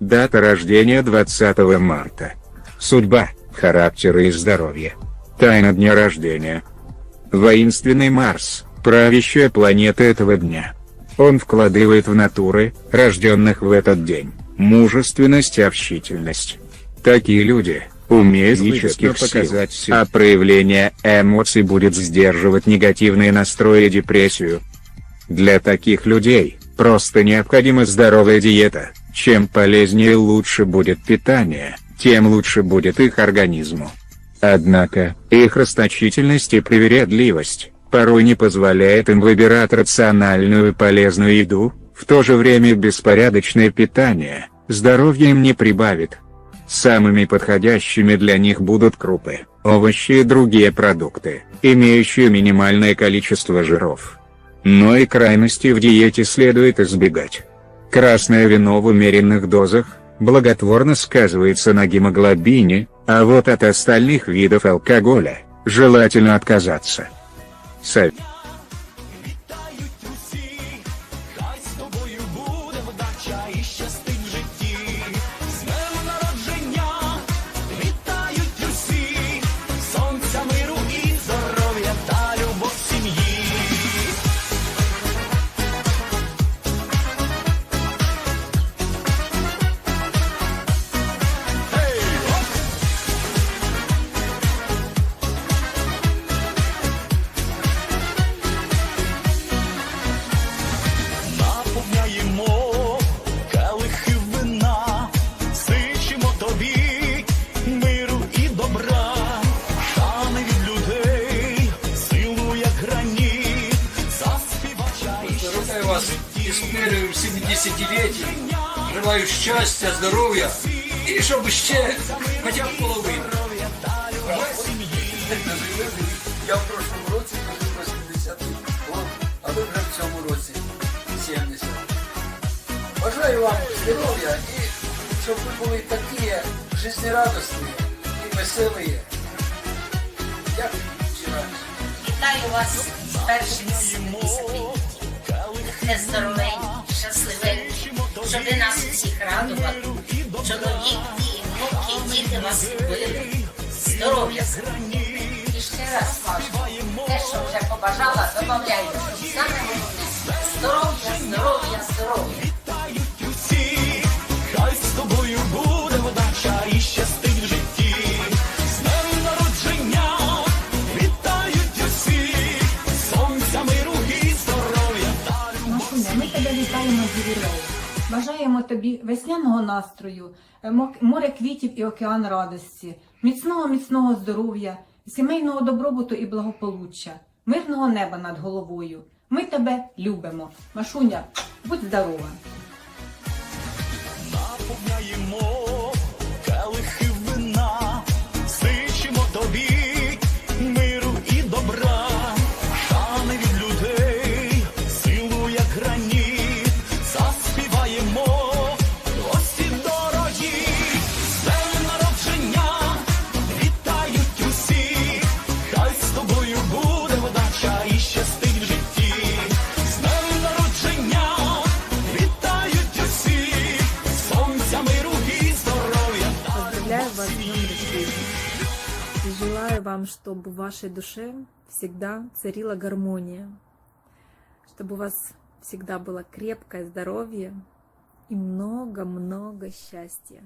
Дата рождения 20 марта. Судьба, характеры и здоровье. Тайна дня рождения. Воинственный Марс, правящая планета этого дня. Он вкладывает в натуры, рожденных в этот день, мужественность и общительность. Такие люди, умеют физических показать сил, а проявление эмоций будет сдерживать негативные настрои и депрессию. Для таких людей, просто необходима здоровая диета, чем полезнее и лучше будет питание, тем лучше будет их организму. Однако, их расточительность и привередливость, порой не позволяет им выбирать рациональную и полезную еду, в то же время беспорядочное питание, здоровье им не прибавит. Самыми подходящими для них будут крупы, овощи и другие продукты, имеющие минимальное количество жиров. Но и крайности в диете следует избегать. Красное вино в умеренных дозах, благотворно сказывается на гемоглобине, а вот от остальных видов алкоголя, желательно отказаться. Совет. С 70-летием. Желаю счастья, здоровья и чтобы ще хотя б половину. Я в прошлому році прожив 80 років, а ви вже в цьому році 70. Бажаю вам здоров'я і щоб ви були такі жизнерадостні і веселі, як вчора. Вітаю вас з першим 70-літтям. Будьте здоровенькі, щасливенькі, щоб ви нас всіх радували. Чоловік і внуки, діти вас любили. Здоров'я. І ще раз кажу, те, що вже побажала, додаю. Саме – здоров'я, здоров'я, здоров'я. хай з тобою буде весняного настрою, е, море квітів і океан радості, міцного міцного здоров'я, сімейного добробуту і благополуччя, мирного неба над головою. Ми тебе любимо. Машуня, будь здорова! вам, чтобы в вашей душе всегда царила гармония, чтобы у вас всегда было крепкое здоровье и много-много счастья.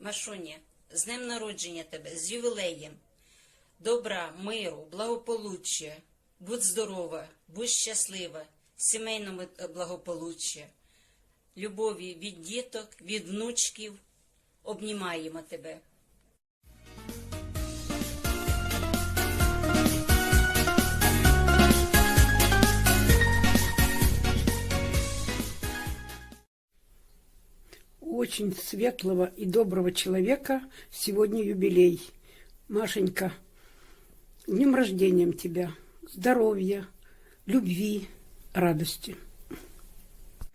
Машуня, з днем народження тебе, з ювілеєм. Добра, миру, благополуччя. Будь здорова, будь щаслива, сімейного е, благополуччя, любові від діток, від внучків. Обнімаємо тебе. Очень светлого и доброго человека сегодня юбилей. Машенька, с днем рождения тебя, здоровья, любви, радости.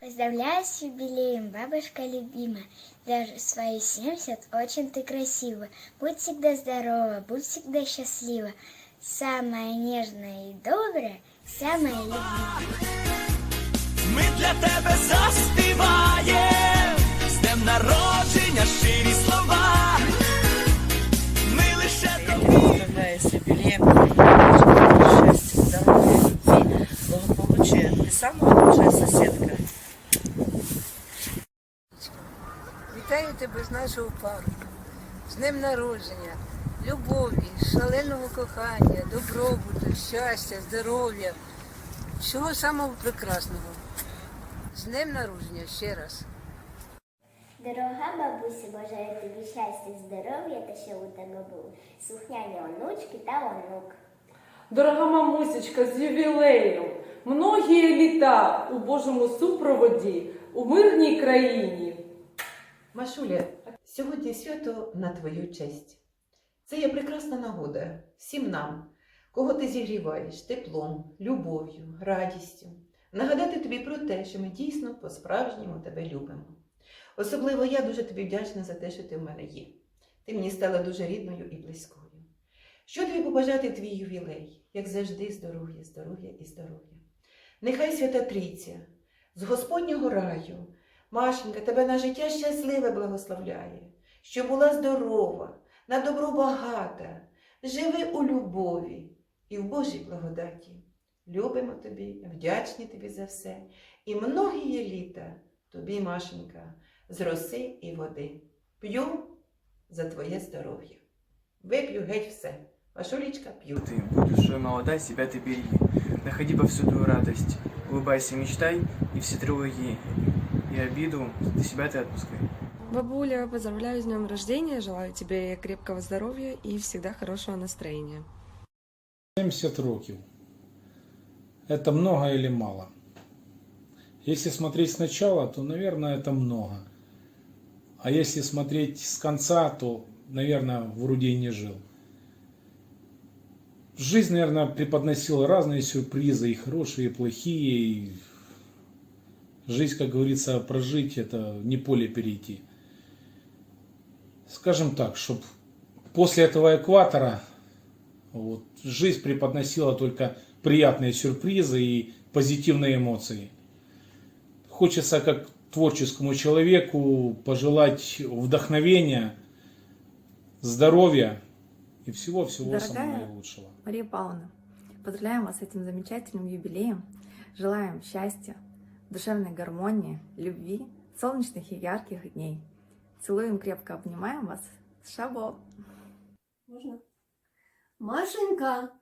Поздравляю с юбилеем, бабушка любимая. Даже в свои 70 очень ты красива. Будь всегда здорова, будь всегда счастлива. Самая нежная и добрая, самая любимая. Ми для тебе народження, щирі слова. Ми лише тобі. щастя, здоров'я, любви, благополуччя. Ти сама лучша сусідка. Вітаю тебе з нашого парку, з ним народження, любові, шаленого кохання, добробуту, щастя, здоров'я. Всього самого прекрасного. З ним народження ще раз. Дорога бабусю, бажаю тобі щастя, здоров'я та щоб у тебе були слухняні онучки та онук. Дорога мамусечка, з ювілеєм, многі літа у Божому супроводі, у мирній країні. Машуля, сьогодні свято на твою честь. Це є прекрасна нагода всім нам, кого ти зігріваєш теплом, любов'ю, радістю, нагадати тобі про те, що ми дійсно по-справжньому тебе любимо. Особливо я дуже тобі вдячна за те, що ти в мене є. Ти мені стала дуже рідною і близькою. Що тобі побажати твій ювілей, як завжди, здоров'я, здоров'я і здоров'я. Нехай свята Трійця з Господнього раю Машенька, тебе на життя щасливе благословляє, що була здорова, на добро багата, живи у любові і в Божій благодаті. Любимо тобі, вдячні тобі за все. І многі є літа тобі, Машенька, з роси і води. П'ю за твоє здоров'я. Вип'ю геть все. Машулечка, п'ю. Ты будешь молода, себя ты бери. Находи повсюду радость, улыбайся, мечтай, и все тревоги и обиду для себя ты отпускай. Бабуля, поздравляю с днем рождения, желаю тебе крепкого здоровья и всегда хорошего настроения. 70 років. Это много или мало? Если смотреть сначала, то, наверное, это много. А если смотреть с конца, то, наверное, вроде и не жил. Жизнь, наверное, преподносила разные сюрпризы, и хорошие, и плохие. И жизнь, как говорится, прожить, это не поле перейти. Скажем так, чтобы после этого экватора вот, жизнь преподносила только приятные сюрпризы и позитивные эмоции. Хочется как творческому человеку пожелать вдохновения, здоровья и всего-всего самого наилучшего. Мария Павловна, поздравляем вас с этим замечательным юбилеем. Желаем счастья, душевной гармонии, любви, солнечных и ярких дней. Целуем, крепко обнимаем вас. Шабо! Можно? Машенька,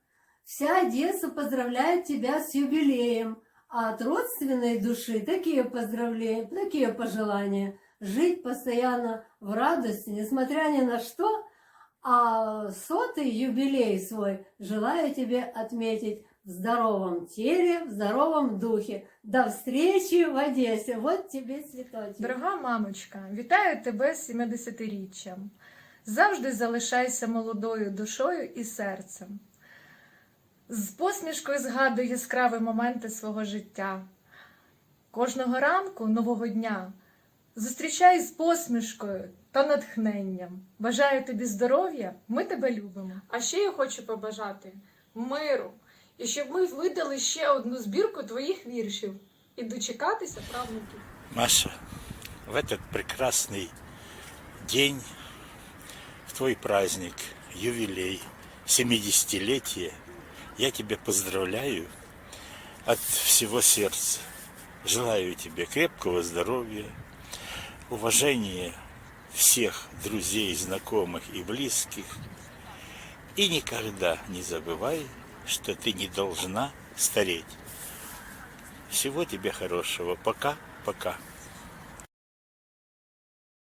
вся Одесса поздравляет тебя с юбилеем. А от родственной души такие поздравления, такие пожелания. Жить постоянно в радости, несмотря ни на что. А сотый юбилей свой желаю тебе отметить в здоровом теле, в здоровом духе. До встречи в Одессе. Вот тебе цветочек. Дорога мамочка, вітаю тебе з 70-річчям. Завжди залишайся молодою душою і серцем. З посмішкою згадуй яскраві моменти свого життя. Кожного ранку нового дня зустрічай з посмішкою та натхненням. Бажаю тобі здоров'я, ми тебе любимо. А ще я хочу побажати миру, і щоб ми видали ще одну збірку твоїх віршів і дочекатися правнуків. Маша, в этот прекрасный день, в твой праздник, ювелей, 70-летие, я тебя поздравляю от всего сердца. Желаю тебе крепкого здоровья, уважения всех друзей, знакомых и близких. И никогда не забывай, что ты не должна стареть. Всего тебе хорошего. Пока, пока.